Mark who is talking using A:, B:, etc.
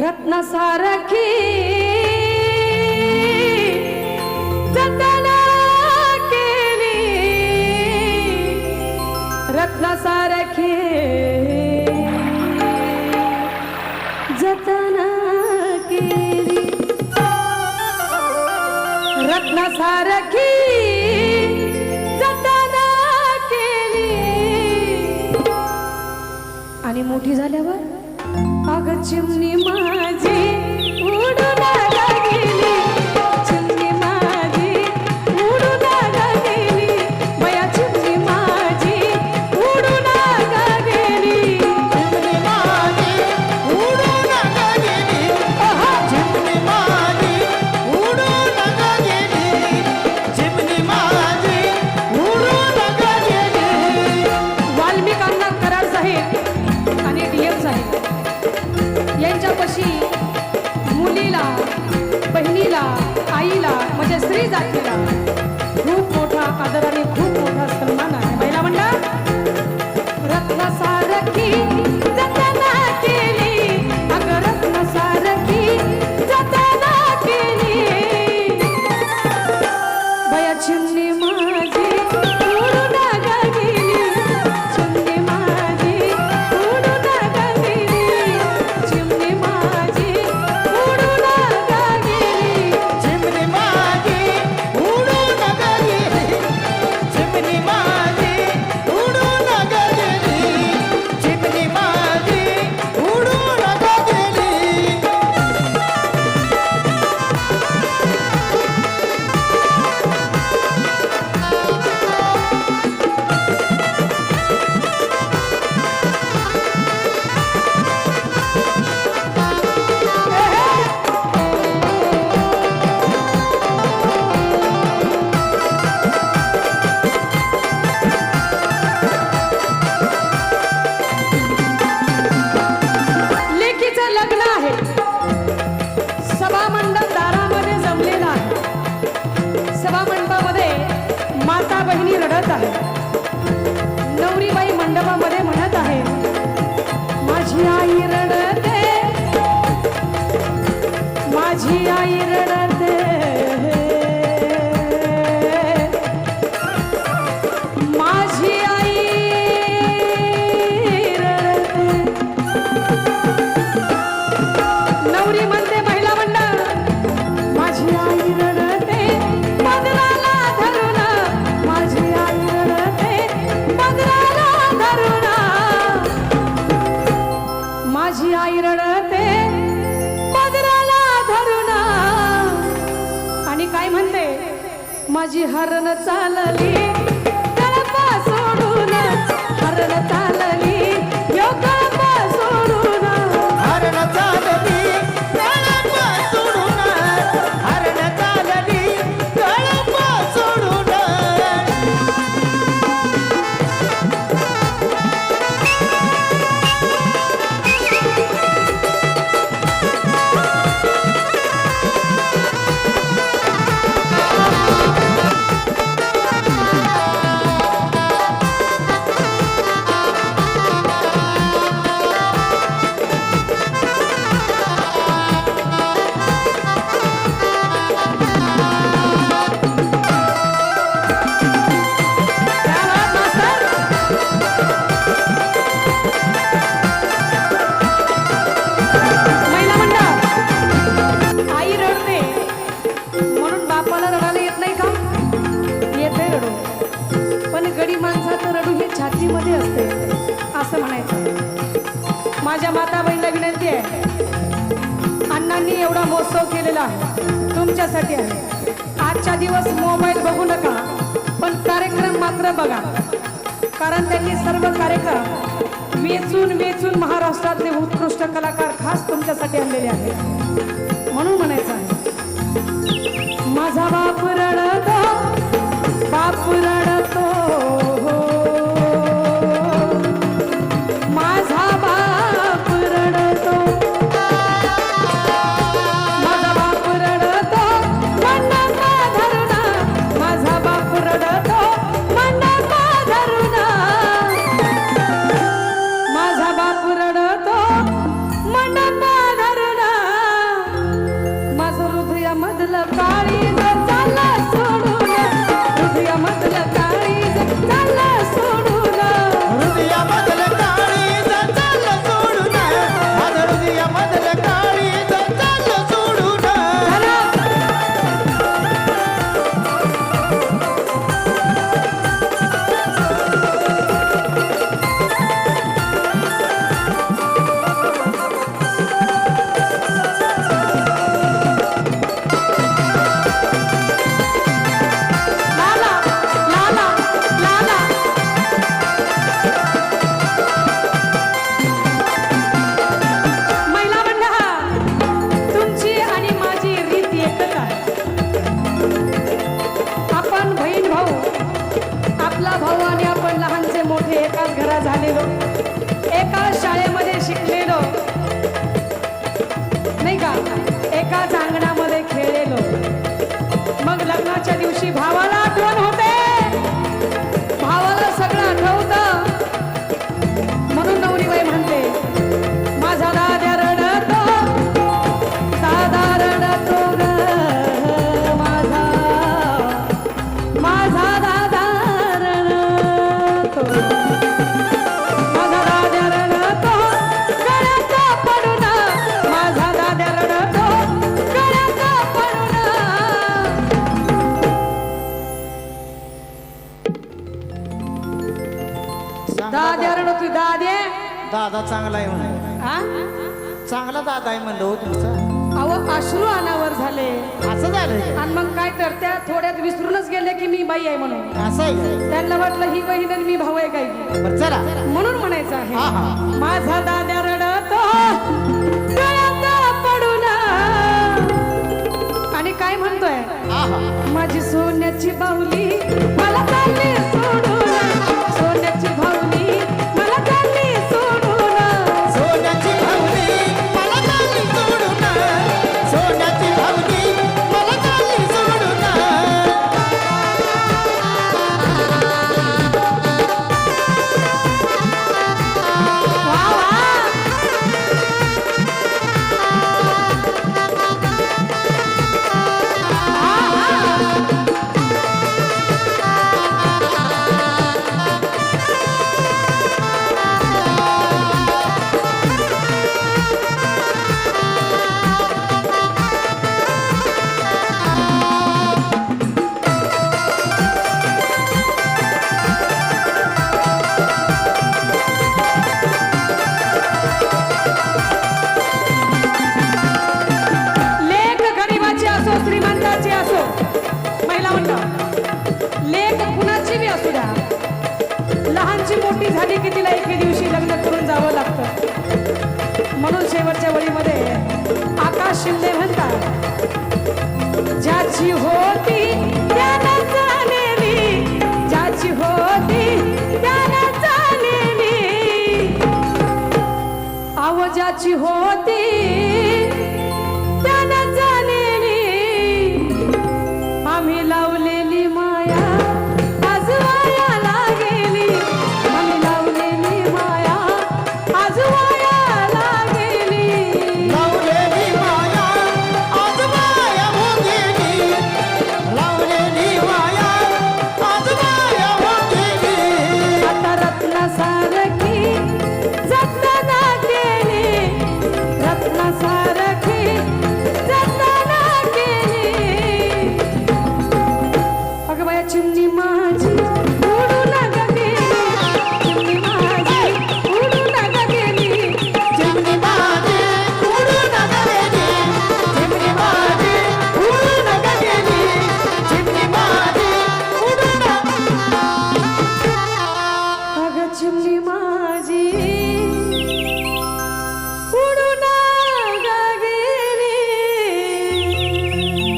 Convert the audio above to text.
A: रत्नसारखी जतना केली. रत्नसारखी जतना आणि मोठी झाल्यावर? अग चिमणी माझी. la plaza. बहिणी रडत आहेत नवरीबाई मंडपामध्ये माझी आई रडते. पदराला धरून. आणि काय म्हणते? माझी हरण चालली. सोडून हरण चाल असते. असं म्हणायचं. माझ्या माता बहिणीला विनंती आहे. अण्णांनी एवढा महोत्सव केलेला तुमच्यासाठी आहे. आजचा दिवस मोबाईल बघू नका पण कार्यक्रम मात्र बघा. कारण त्यांनी सर्व कार्यक्रम वेचून वेचून महाराष्ट्रातले उत्कृष्ट कलाकार खास तुमच्यासाठी आणलेले आहेत. म्हणून म्हणायचं आहे.
B: दादा. चांगला आहे म्हणे.
A: हा
B: चांगला दादा आहे म्हणलं हो तुमचा.
A: अहो अश्रू अनावर झाले.
B: असं झालं का?
A: आणि मग काय तर त्या थोड्यात विसरूनच गेले की मी बाई आहे म्हणून.
B: असं आहे का?
A: त्यांना वाटलं ही बहीण आणि मी भाऊ आहे काय
B: बरं चला.
A: म्हणून म्हणायचं
B: हा,
A: आहे.
B: हा.
A: माझा दाद्या रडतो डोळ्यात पडून. आणि काय म्हणतोय. माझी सोन्याची बाहुली मला चालली सोडून. सोन्याची बाहुली कुणाची असो महिला मंडळ लेख कुणाची बी असू द्या लहानची मोठी झाली की तिला एके दिवशी लग्न करून जावं लागतं. म्हणून शेवटच्या वळीमध्ये आकाश शिंदे म्हणतात ज्याची होती ज्याची होती ज्याची होती nossa.